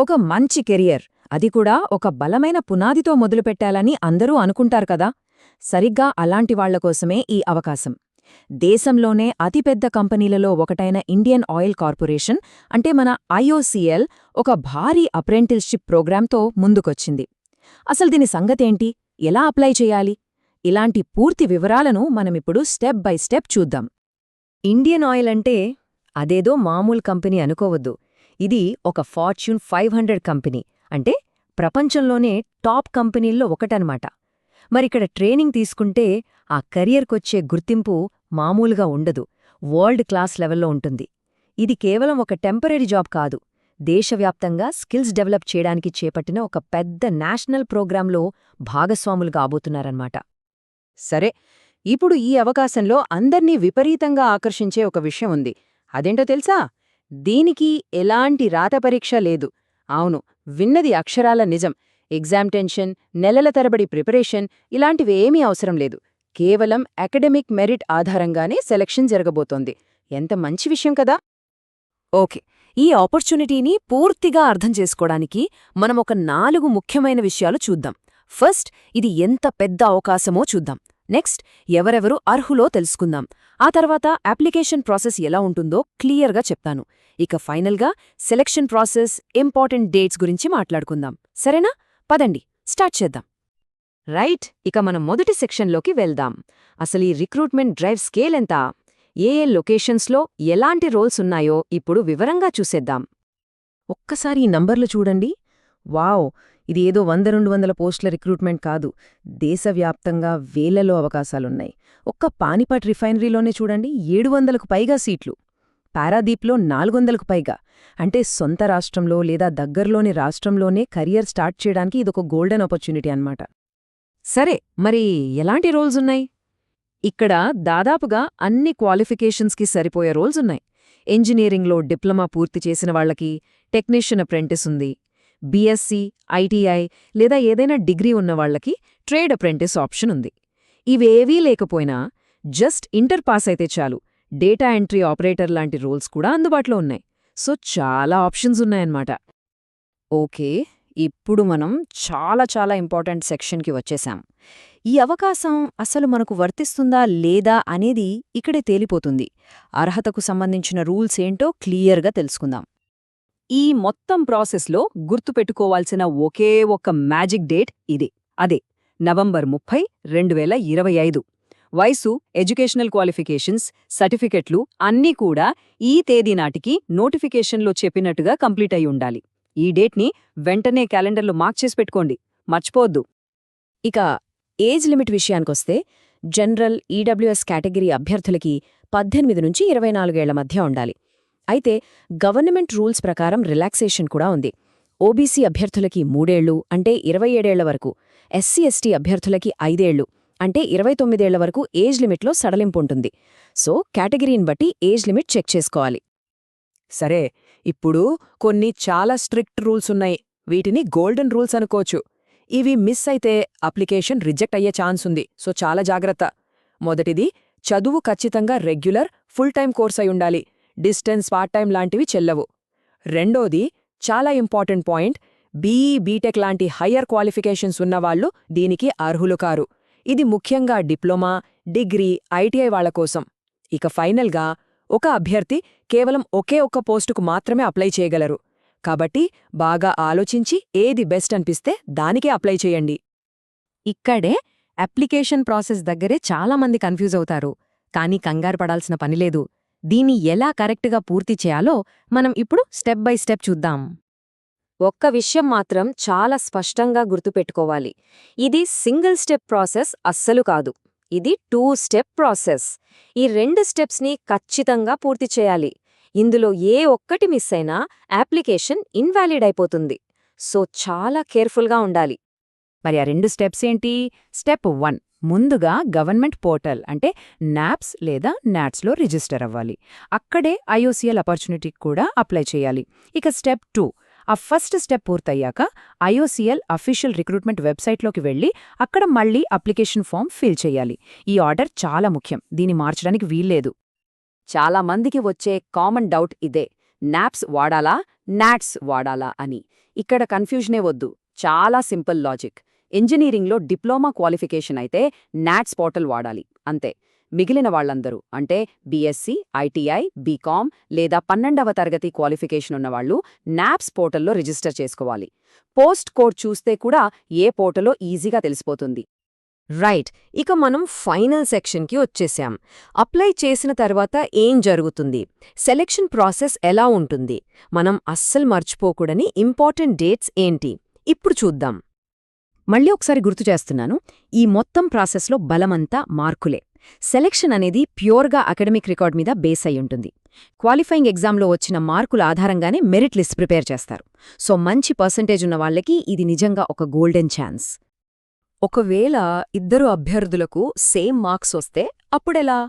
ఒక మంచి కెరియర్. అది కూడా ఒక బలమైన పునాదితో మొదలుపెట్టాలని అందరూ అనుకుంటారు కదా? సరిగ్గా అలాంటి వాళ్ళ కోసమే ఈ అవకాశం. దేశంలోనే అతిపెద్ద కంపెనీలలో ఒకటైన ఇండియన్ ఆయిల్ కార్పొరేషన్ అంటే మన ఐఓసీఎల్ ఒక భారీ అప్రెంటిస్షిప్ ప్రోగ్రాంతో ముందుకొచ్చింది. అసలు దీని సంగతేంటి? ఎలా అప్లై చేయాలి? ఇలాంటి పూర్తి వివరాలను మనమిప్పుడు స్టెప్ బై స్టెప్ చూద్దాం. ఇండియన్ ఆయిల్ అంటే అదేదో మామూలు కంపెనీ అనుకోవద్దు. ఇది ఒక ఫార్చ్యూన్ ఫైవ్ హండ్రెడ్ కంపెనీ. అంటే ప్రపంచంలోనే టాప్ కంపెనీల్లో ఒకటనమాట. మరిక్కడ ట్రైనింగ్ తీసుకుంటే ఆ కెరియర్కొచ్చే గుర్తింపు మామూలుగా ఉండదు. వరల్డ్ క్లాస్ లెవెల్లో ఉంటుంది. ఇది కేవలం ఒక టెంపరీ జాబ్ కాదు. దేశవ్యాప్తంగా స్కిల్స్ డెవలప్ చేయడానికి చేపట్టిన ఒక పెద్ద నేషనల్ ప్రోగ్రాంలో భాగస్వాములు కాబోతున్నారన్నమాట సరే ఇప్పుడు ఈ అవకాశంలో అందర్నీ విపరీతంగా ఆకర్షించే ఒక విషయం ఉంది. అదేంటో తెలుసా? దీనికి ఎలాంటి రాత పరీక్ష లేదు. అవును విన్నది అక్షరాల నిజం. ఎగ్జామ్ టెన్షన్ నెలల తరబడి ప్రిపరేషన్ ఇలాంటివేమీ అవసరం లేదు. కేవలం అకాడమిక్ మెరిట్ ఆధారంగానే సెలక్షన్ జరగబోతోంది. ఎంత మంచి విషయం కదా! ఓకే ఈ ఆపర్చునిటీని పూర్తిగా అర్థం చేసుకోవడానికి మనం ఒక నాలుగు ముఖ్యమైన విషయాలు చూద్దాం. ఫస్ట్ ఇది ఎంత పెద్ద అవకాశమో చూద్దాం. నెక్స్ట్ ఎవరెవరు అర్హులో తెలుసుకుందాం. ఆ తర్వాత అప్లికేషన్ ప్రాసెస్ ఎలా ఉంటుందో క్లియర్గా చెప్తాను. ఇక ఫైనల్గా సెలక్షన్ ప్రాసెస్ ఇంపార్టెంట్ డేట్స్ గురించి మాట్లాడుకుందాం. సరేనా? పదండి స్టార్ట్ చేద్దాం. రైట్ ఇక మనం మొదటి సెక్షన్లోకి వెళ్దాం. అసలు ఈ రిక్రూట్మెంట్ డ్రైవ్ స్కేల్ ఎంత? ఏ ఏ లొకేషన్స్లో ఎలాంటి రోల్స్ ఉన్నాయో ఇప్పుడు వివరంగా చూసేద్దాం. ఒక్కసారి ఈ నంబర్లు చూడండి. వావ్ ఇది ఏదో వంద రెండు వందల పోస్టుల రిక్రూట్మెంట్ కాదు. దేశవ్యాప్తంగా వేలలో అవకాశాలున్నాయి. ఒక్క పానిపట్ రిఫైనరీలోనే చూడండి ఏడు వందలకు పైగా సీట్లు. పారాదీప్లో నాలుగొందలకు పైగా. అంటే సొంత రాష్ట్రంలో లేదా దగ్గర్లోని రాష్ట్రంలోనే కెరియర్ స్టార్ట్ చేయడానికి ఇదొక గోల్డెన్ ఆపర్చునిటీ అన్నమాట. సరే మరి ఎలాంటి రోల్స్ ఉన్నాయి? ఇక్కడ దాదాపుగా అన్ని క్వాలిఫికేషన్స్కి సరిపోయే రోల్స్ ఉన్నాయి. ఇంజనీరింగ్లో డిప్లొమా పూర్తి చేసిన వాళ్ళకి టెక్నీషియన్ అప్రెంటిస్ ఉంది బీఎస్సీ ఐటీఐ లేదా ఏదైనా డిగ్రీ ఉన్నవాళ్ళకి ట్రేడ్ అప్రెంటిస్ ఆప్షన్ ఉంది. ఇవేవీ లేకపోయినా జస్ట్ ఇంటర్ పాస్ అయితే చాలు. డేటా ఎంట్రీ ఆపరేటర్ లాంటి రోల్స్ కూడా అందుబాటులో ఉన్నాయి. సో చాలా ఆప్షన్స్ ఉన్నాయన్నమాట. ఓకే ఇప్పుడు మనం చాలా చాలా ఇంపార్టెంట్ సెక్షన్కి వచ్చేసాం. ఈ అవకాశం అసలు మనకు వర్తిస్తుందా లేదా అనేది ఇక్కడే తేలిపోతుంది. అర్హతకు సంబంధించిన రూల్స్ ఏంటో క్లియర్గా తెలుసుకుందాం. ఈ మొత్తం ప్రాసెస్లో గుర్తుపెట్టుకోవాల్సిన ఒకే ఒక్క మ్యాజిక్ డేట్ ఇదే. అదే నవంబర్ ముప్పై రెండు వేల ఇరవై ఐదు. వయసు ఎడ్యుకేషనల్ క్వాలిఫికేషన్స్ సర్టిఫికెట్లు అన్నీ కూడా ఈ తేదీ నాటికి నోటిఫికేషన్లో చెప్పినట్టుగా కంప్లీట్ అయి ఉండాలి. ఈ డేట్ని వెంటనే క్యాలెండర్లో మార్క్ చేసి పెట్టుకోండి. మర్చిపోద్దు ఇక ఏజ్ లిమిట్ విషయానికొస్తే జనరల్ ఈడబ్ల్యూఎస్ కేటగిరీ అభ్యర్థులకి పద్దెనిమిది నుంచి ఇరవై నాలుగేళ్ళ మధ్య ఉండాలి. అయితే గవర్నమెంట్ రూల్స్ ప్రకారం రిలాక్సేషన్ కూడా ఉంది. ఓబీసీ అభ్యర్థులకి మూడేళ్ళు అంటే ఇరవై ఏడేళ్ళ వరకు ఎస్సీ ఎస్టీ అభ్యర్థులకి ఐదేళ్ళు అంటే ఇరవై తొమ్మిదేళ్ళ వరకు ఏజ్ లిమిట్లో సడలింపు ఉంటుంది. సో కేటగిరీని బట్టి ఏజ్ లిమిట్ చెక్ చేసుకోవాలి. సరే ఇప్పుడు కొన్ని చాలా స్ట్రిక్ట్ రూల్స్ ఉన్నాయి. వీటిని గోల్డెన్ రూల్స్ అనుకోవచ్చు. ఇవి మిస్ అయితే అప్లికేషన్ రిజెక్ట్ అయ్యే ఛాన్స్ ఉంది. సో చాలా జాగ్రత్త. మొదటిది చదువు ఖచ్చితంగా రెగ్యులర్ ఫుల్ టైం కోర్స్ అయి ఉండాలి. డిస్టెన్స్ పార్ట్ టైం లాంటివి చెల్లవు. రెండోది చాలా ఇంపార్టెంట్ పాయింట్ బీఈ బీటెక్ లాంటి హయ్యర్ క్వాలిఫికేషన్స్ ఉన్నవాళ్ళు దీనికి అర్హులు కారు. ఇది ముఖ్యంగా డిప్లొమా డిగ్రీ ఐటీఐ వాళ్ళ కోసం. ఇక ఫైనల్గా ఒక అభ్యర్థి కేవలం ఒకే ఒక్క పోస్టుకు మాత్రమే అప్లై చేయగలరు. కాబట్టి బాగా ఆలోచించి ఏది బెస్ట్ అనిపిస్తే దానికే అప్లై చేయండి. ఇక్కడే అప్లికేషన్ ప్రాసెస్ దగ్గరే చాలామంది కన్ఫ్యూజ్ అవుతారు. కానీ కంగారు పడాల్సిన పనిలేదు దీన్ని ఎలా కరెక్ట్గా పూర్తి చేయాలో మనం ఇప్పుడు స్టెప్ బై స్టెప్ చూద్దాం. ఒక్క విషయం మాత్రం చాలా స్పష్టంగా గుర్తుపెట్టుకోవాలి. ఇది సింగిల్ స్టెప్ ప్రాసెస్ అస్సలు కాదు. ఇది టూ స్టెప్ ప్రాసెస్. ఈ రెండు స్టెప్స్ని ఖచ్చితంగా పూర్తి చేయాలి. ఇందులో ఏ ఒక్కటి మిస్ అయినా అప్లికేషన్ ఇన్వాలిడ్ అయిపోతుంది. సో చాలా కేర్ఫుల్గా ఉండాలి. మరి ఆ రెండు స్టెప్స్ ఏంటి? స్టెప్ వన్ ముందుగా గవర్నమెంట్ పోర్టల్ అంటే నాప్స్ లేదా నాట్స్లో రిజిస్టర్ అవ్వాలి. అక్కడే ఐఓసీఎల్ అపర్చునిటీకి కూడా అప్లై చేయాలి. ఇక స్టెప్ టూ ఆ ఫస్ట్ స్టెప్ పూర్తయ్యాక ఐఓసీఎల్ అఫీషియల్ రిక్రూట్మెంట్ వెబ్సైట్లోకి వెళ్ళి అక్కడ మళ్ళీ అప్లికేషన్ ఫామ్ ఫిల్ చేయాలి. ఈ ఆర్డర్ చాలా ముఖ్యం. దీన్ని మార్చడానికి వీల్లేదు. చాలా మందికి వచ్చే కామన్ డౌట్ ఇదే. నాప్స్ వాడాలా? నాట్స్ వాడాలా అని. ఇక్కడ కన్ఫ్యూజనే వద్దు. చాలా సింపుల్ లాజిక్. ఇంజనీరింగ్లో డిప్లొమా క్వాలిఫికేషన్ అయితే నాట్స్ పోర్టల్ వాడాలి అంతే. మిగిలిన వాళ్ళందరూ అంటే బీఎస్సీ ఐటీఐ బీకామ్ లేదా పన్నెండవ తరగతి క్వాలిఫికేషన్ ఉన్నవాళ్ళు నాప్స్ పోర్టల్లో రిజిస్టర్ చేసుకోవాలి. పోస్ట్ కోడ్ చూస్తే కూడా ఏ పోర్టలో ఈజీగా తెలిసిపోతుంది. రైట్ ఇక మనం ఫైనల్ సెక్షన్కి వచ్చేసాం. అప్లై చేసిన తర్వాత ఏం జరుగుతుంది? సెలెక్షన్ ప్రాసెస్ ఎలా ఉంటుంది? మనం అస్సలు మర్చిపోకూడని ఇంపార్టెంట్ డేట్స్ ఏంటి? ఇప్పుడు చూద్దాం. మళ్ళీ ఒకసారి గుర్తు చేస్తున్నాను ఈ మొత్తం ప్రాసెస్లో బలమంతా మార్కులే. సెలెక్షన్ అనేది ప్యూర్గా అకాడమిక్ రికార్డ్ మీద బేస్ అయి ఉంటుంది. క్వాలిఫైయింగ్ ఎగ్జామ్లో వచ్చిన మార్కుల ఆధారంగానే మెరిట్ లిస్ట్ ప్రిపేర్ చేస్తారు. సో మంచి పర్సంటేజ్ ఉన్న వాళ్ళకి ఇది నిజంగా ఒక గోల్డెన్ ఛాన్స్. ఒకవేళ ఇద్దరు అభ్యర్థులకు సేమ్ మార్క్స్ వస్తే అప్పుడెలా?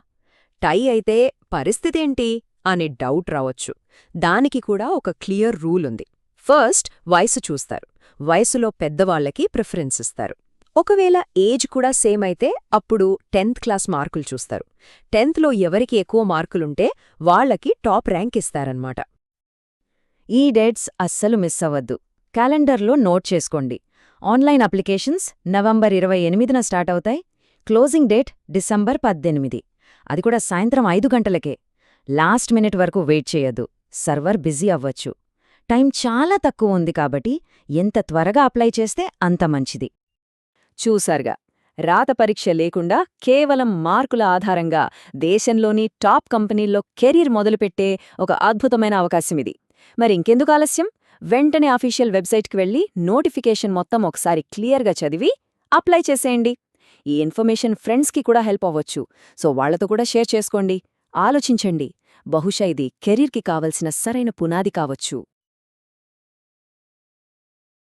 టై అయితే పరిస్థితేంటి అనే డౌట్ రావచ్చు. దానికి కూడా ఒక క్లియర్ రూల్ ఉంది. ఫస్ట్ వయసు చూస్తారు. వయసులో పెద్దవాళ్ళకి ప్రిఫరెన్స్ ఇస్తారు. ఒకవేళ ఏజ్ కూడా సేమ్ అయితే అప్పుడు టెన్త్ క్లాస్ మార్కులు చూస్తారు. టెన్త్లో ఎవరికి ఎక్కువ మార్కులుంటే వాళ్ళకి టాప్ ర్యాంక్ ఇస్తారన్నమాట. ఈ డేట్స్ అస్సలు మిస్ అవ్వద్దు. క్యాలెండర్లో నోట్ చేసుకోండి. ఆన్లైన్ అప్లికేషన్స్ నవంబర్ ఇరవై ఎనిమిదిన స్టార్ట్ అవుతాయి. క్లోజింగ్ డేట్ డిసెంబర్ పద్దెనిమిది. అది కూడా సాయంత్రం ఐదు గంటలకే. లాస్ట్ మినిట్ వరకు వెయిట్ చేయొద్దు. సర్వర్ బిజీ అవ్వచ్చు. టైం చాలా తక్కువ ఉంది కాబట్టి ఎంత త్వరగా అప్లై చేస్తే అంత మంచిది. చూసారుగా రాత పరీక్ష లేకుండా కేవలం మార్కుల ఆధారంగా దేశంలోని టాప్ కంపెనీల్లో కెరీర్ మొదలుపెట్టే ఒక అద్భుతమైన అవకాశం ఇది. మరి ఇంకెందుకు ఆలస్యం? వెంటనే అఫీషియల్ వెబ్సైట్కి వెళ్ళి నోటిఫికేషన్ మొత్తం ఒకసారి క్లియర్గా చదివి అప్లై చేసేయండి. ఈ ఇన్ఫర్మేషన్ ఫ్రెండ్స్కి కూడా హెల్ప్ అవ్వచ్చు. సో వాళ్ళతో కూడా షేర్ చేసుకోండి. ఆలోచించండి. బహుశా ఇది కెరీర్కి కావలసిన సరైన పునాది కావచ్చు.